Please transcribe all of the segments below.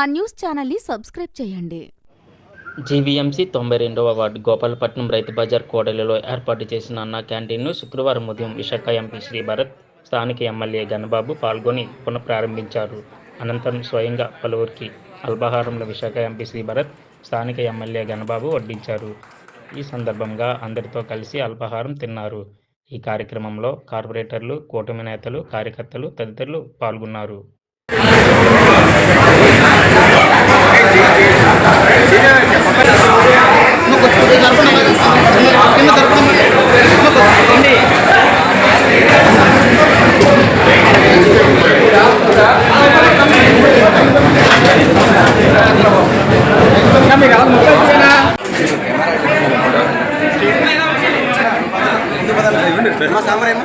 మా న్యూస్ ఛానల్ని సబ్స్క్రైబ్ చేయండి. జీవీఎంసీ తొంభై రెండవ వార్డు గోపాలపట్నం రైతు బజార్ కోడలిలో ఏర్పాటు చేసిన అన్న క్యాంటీన్ను శుక్రవారం ఉదయం విశాఖ ఎంపీ శ్రీ భరత్ స్థానిక ఎమ్మెల్యే గణబాబు పాల్గొని పునఃప్రారంభించారు. అనంతరం స్వయంగా పలువురికి అల్పాహారంలో విశాఖ ఎంపీ శ్రీ భరత్ స్థానిక ఎమ్మెల్యే గణబాబు వడ్డించారు. ఈ సందర్భంగా అందరితో కలిసి అల్పాహారం తిన్నారు. ఈ కార్యక్రమంలో కార్పొరేటర్లు కూటమి నేతలు కార్యకర్తలు తదితరులు పాల్గొన్నారు. మా సాంబారేమో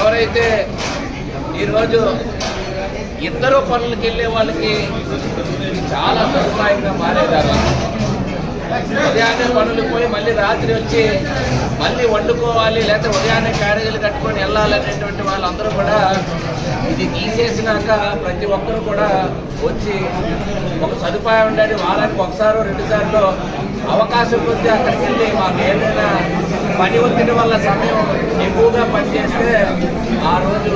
ఎవరైతే ఈరోజు ఇద్దరు పనులకు వెళ్ళే వాళ్ళకి చాలా సదుపాయంగా మారేదారు. ఉదయాన్నే పనులు పోయి మళ్ళీ రాత్రి వచ్చి మళ్ళీ వండుకోవాలి లేకపోతే ఉదయాన్నే క్యారేజీలు కట్టుకొని వెళ్ళాలనేటువంటి వాళ్ళందరూ కూడా ఇది తీసేసినాక ప్రతి ఒక్కరు కూడా వచ్చి ఒక సదుపాయం ఉండేది వారానికి ఒకసారి రెండుసార్లు అవకాశం వస్తే అక్కడికి వెళ్ళి మాకు ఏదైనా పని ఒత్తిడి వల్ల సమయం ఎక్కువగా పనిచేస్తే ఆ రోజు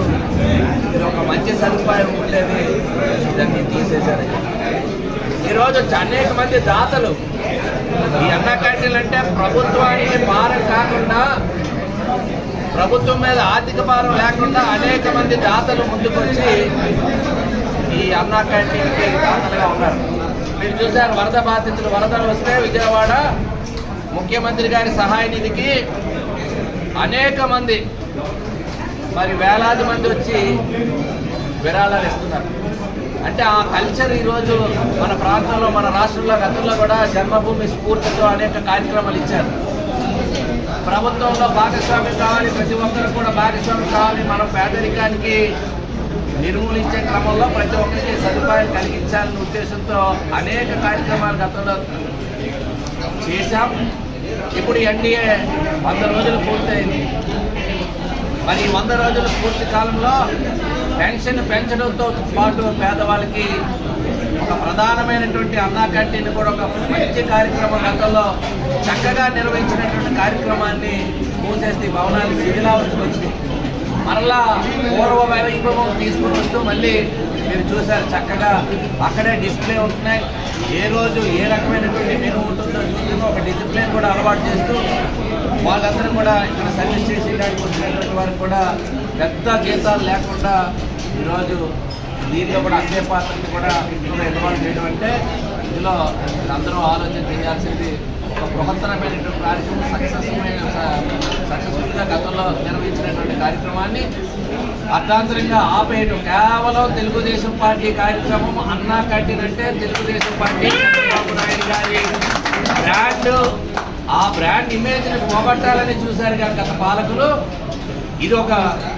ఇది ఒక మంచి సదుపాయం ఉండేది దాన్ని తీసేశారు. ఈరోజు అనేక మంది దాతలు ఈ అన్న క్యాంటీన్లు అంటే ప్రభుత్వానికి భారం కాకుండా ప్రభుత్వం మీద ఆర్థిక భారం లేకుండా అనేక మంది దాతలు ముందుకొచ్చి ఈ అన్నా క్యాంటీన్కి దాతలుగా ఉన్నారు. మీరు చూశారు వరద బాధితులు వరదలు వస్తే విజయవాడ ముఖ్యమంత్రి గారి సహాయ నిధికి అనేక మంది మరి వేలాది మంది వచ్చి విరాళాలు ఇస్తున్నారు. అంటే ఆ కల్చర్ ఈరోజు మన ప్రాంతంలో మన రాష్ట్రంలో గతంలో కూడా జన్మభూమి స్ఫూర్తితో అనేక కార్యక్రమాలు ఇచ్చారు. ప్రభుత్వంలో భాగస్వామ్యం కావాలి ప్రతి ఒక్కరు కూడా భాగస్వామ్యం కావాలి మనం పేదరికానికి నిర్మూలించే క్రమంలో ప్రతి ఒక్కరికి సదుపాయాలు కలిగించాలనే ఉద్దేశంతో అనేక కార్యక్రమాలు గతంలో చేశాం. ఇప్పుడు ఎన్డీఏ వంద రోజులు పూర్తయింది. మరి వంద రోజుల పూర్తి కాలంలో పెన్షన్ పెంచడంతో పాటు పేదవాళ్ళకి ఒక ప్రధానమైనటువంటి అన్నా క్యాంటీన్ కూడా ఒక మంచి కార్యక్రమం గతంలో చక్కగా నిర్వహించినటువంటి కార్యక్రమాన్ని మూసేస్తే ఈ భవనాన్ని శిథిలావస్థకు వచ్చింది. మరలా పూర్వమైన వైభవం తీసుకుని వస్తూ మళ్ళీ మీరు చూశారు చక్కగా అక్కడే డిస్ప్లే ఉంటున్నాయి. ఏ రోజు ఏ రకమైనటువంటి మెను ఉంటుందో చూసుకుని ఒక డిసిప్లిన్ కూడా అలవాటు చేస్తూ వాళ్ళందరూ కూడా ఇక్కడ సర్వీస్ చేసేయడానికి వచ్చినటువంటి వారికి కూడా పెద్ద జీతాలు లేకుండా ఈరోజు దీంట్లో కూడా అదే పాత్రని కూడా ఇంట్లో ఇన్వాల్వ్ చేయడం అంటే ఇందులో అందరూ ఆలోచన చేయాల్సింది ఒక బృహత్తరమైనటువంటి కార్యక్రమం సక్సెస్మైన సక్సెస్ఫుల్గా గతంలో నిర్వహించినటువంటి కార్యక్రమాన్ని అర్థాంతరంగా ఆపేయడం కేవలం తెలుగుదేశం పార్టీ కార్యక్రమం అన్నా కట్టినంటే అంటే తెలుగుదేశం పార్టీ చంద్రబాబు నాయుడు గారి బ్రాండ్ ఆ బ్రాండ్ ఇమేజ్ని పోగొట్టాలని చూశారు కానీ గత పాలకులు. ఇది ఒక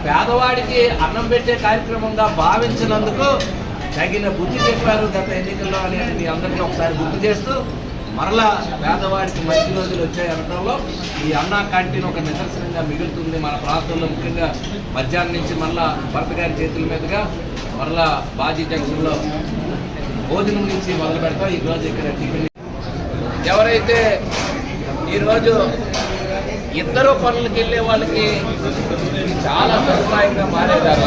పేదవాడికి అన్నం పెట్టే కార్యక్రమంగా భావించినందుకు తగిన బుద్ధి చెప్పారు గత ఎన్నికల్లో అని మీ అందరికీ ఒకసారి గుర్తు చేస్తూ మరలా పేదవాడికి మంచి రోజులు వచ్చాయి అనడంలో ఈ అన్నా క్యాంటీన్ ఒక నిదర్శనంగా మిగులుతుంది. మన ప్రాంతంలో ముఖ్యంగా మధ్యాహ్నం నుంచి మరలా భర్త గారి చేతుల మీదుగా మరలా బాజీ జంక్షన్లో భోజనం నుంచి మొదలు పెడతాం. ఈరోజు ఇక్కడ టిఫిన్. ఎవరైతే ఈరోజు ఇద్దరు పనులకు వెళ్ళే వాళ్ళకి చాలా సదుపాయంగా మారేదారు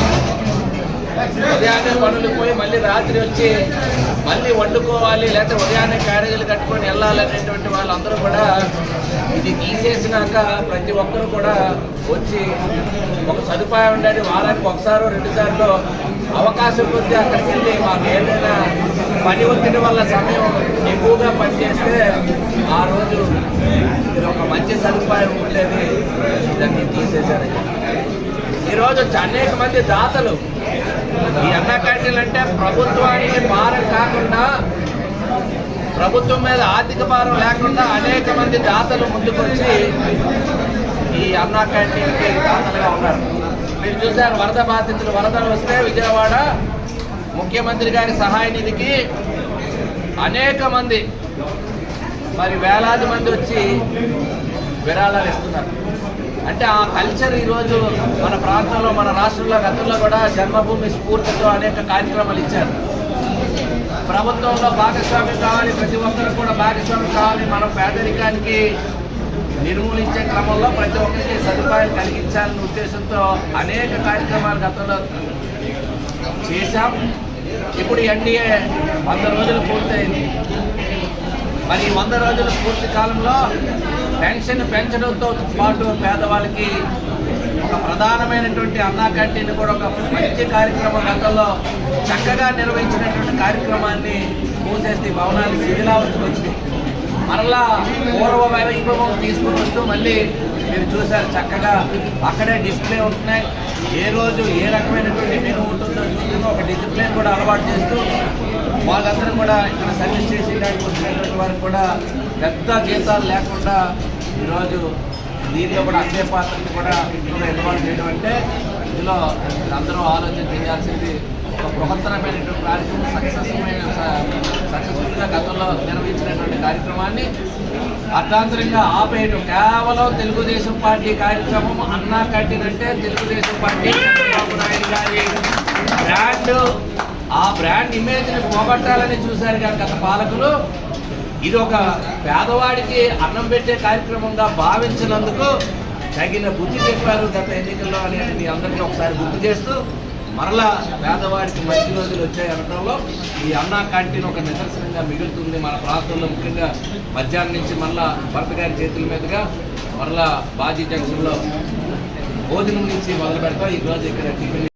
ఉదయాన్నే పనులు పోయి మళ్ళీ రాత్రి వచ్చి మళ్ళీ వండుకోవాలి లేకపోతే ఉదయాన్నే క్యారేజీలు కట్టుకొని వెళ్ళాలనేటువంటి వాళ్ళందరూ కూడా ఇది తీసేసినాక ప్రతి ఒక్కరు కూడా వచ్చి ఒక సదుపాయం ఉండేది వారానికి ఒకసారి రెండుసార్లు అవకాశం కొద్ది అక్కడికి వెళ్ళి మాకు ఏదైనా పని ఒత్తిడి వల్ల సమయం ఎక్కువగా పనిచేస్తే ఆ రోజు ఇది ఒక మంచి సదుపాయం ఉండేది. దాన్ని తీసేశారు. ఈరోజు అనేక మంది దాతలు ఈ అన్న క్యాంటీన్లు అంటే ప్రభుత్వానికి భారం కాకుండా ప్రభుత్వం మీద ఆర్థిక భారం లేకుండా అనేక మంది దాతలు ముందుకొచ్చి ఈ అన్నా క్యాంటీన్కి దాతలుగా ఉన్నారు. మీరు చూశారు వరద బాధితులు వరదలు వస్తే విజయవాడ ముఖ్యమంత్రి గారి సహాయ నిధికి అనేక మంది మరి వేలాది మంది వచ్చి విరాళాలు ఇస్తున్నారు. అంటే ఆ కల్చర్ ఈరోజు మన ప్రాంతంలో మన రాష్ట్రంలో గతంలో కూడా జన్మభూమి స్ఫూర్తితో అనేక కార్యక్రమాలు ఇచ్చారు. ప్రభుత్వంలో భాగస్వామ్యం కావాలి ప్రతి ఒక్కరు కూడా భాగస్వామ్యం కావాలి. మనం పేదరికానికి నిర్మూలించే క్రమంలో ప్రతి ఒక్కరికి సదుపాయాలు కలిగించాలనే ఉద్దేశంతో అనేక కార్యక్రమాలు గతంలో చేశాం. ఇప్పుడు ఎన్డీఏ వంద రోజులు పూర్తయింది. మరి ఈ వంద రోజుల పూర్తి కాలంలో పెన్షన్ పెంచడంతో పాటు పేదవాళ్ళకి ఒక ప్రధానమైనటువంటి అన్నా క్యాంటీన్ కూడా ఒక మంచి కార్యక్రమం గతంలో చక్కగా నిర్వహించినటువంటి కార్యక్రమాన్ని మూసేస్తే భవనానికి శిథిలావస్థకు వచ్చింది మరలా పూర్వ వైభవం తీసుకుని వస్తూ మళ్ళీ మీరు చూశారు చక్కగా అక్కడే డిస్ప్లే ఉంటున్నాయి. ఏ రోజు ఏ రకమైనటువంటి మెనూ ఉంటుందో చూస్తుందో ఒక డిసిప్లిన్ కూడా అలవాటు చేస్తూ వాళ్ళందరూ కూడా ఇక్కడ సర్వీస్ చేసేయడానికి వచ్చినటువంటి వారికి కూడా పెద్ద జీతాలు లేకుండా ఈరోజు దీంట్లో కూడా అక్షయ పాత్రని కూడా ఇందులో ఇన్వాల్వ్ చేయడం అంటే ఇందులో అందరూ ఆలోచన చేయాల్సింది ఒక బృహత్తరమైనటువంటి కార్యక్రమం సక్సెస్ఫుల్ సక్సెస్ఫుల్గా గతంలో నిర్వహించినటువంటి కార్యక్రమాన్ని అర్థాంతరంగా ఆపేయడం కేవలం తెలుగుదేశం పార్టీ కార్యక్రమం అన్నా కట్టినంటే అంటే తెలుగుదేశం పార్టీ చంద్రబాబు నాయుడు గారి బ్రాండ్ ఆ బ్రాండ్ ఇమేజ్ని పోగొట్టాలని చూశారు కానీ గత పాలకులు. ఇది ఒక పేదవాడికి అన్నం పెట్టే కార్యక్రమంగా భావించినందుకు తగిన బుద్ధి చెప్పారు గత ఎన్నికల్లో అనేది మీ అందరికీ ఒకసారి గుర్తు చేస్తూ మరలా పేదవాడికి మంచి రోజులు వచ్చాయి అనడంలో ఈ అన్నా క్యాంటీన్ ఒక నిదర్శనంగా మిగులుతుంది. మన ప్రాంతంలో ముఖ్యంగా మధ్యాహ్నం నుంచి మరలా భర్త గారి చేతుల మీదుగా మరలా బాజీ జంక్షన్లో భోజనం నుంచి మొదలు పెడతాం ఈరోజు ఇక్కడ టిఫిన్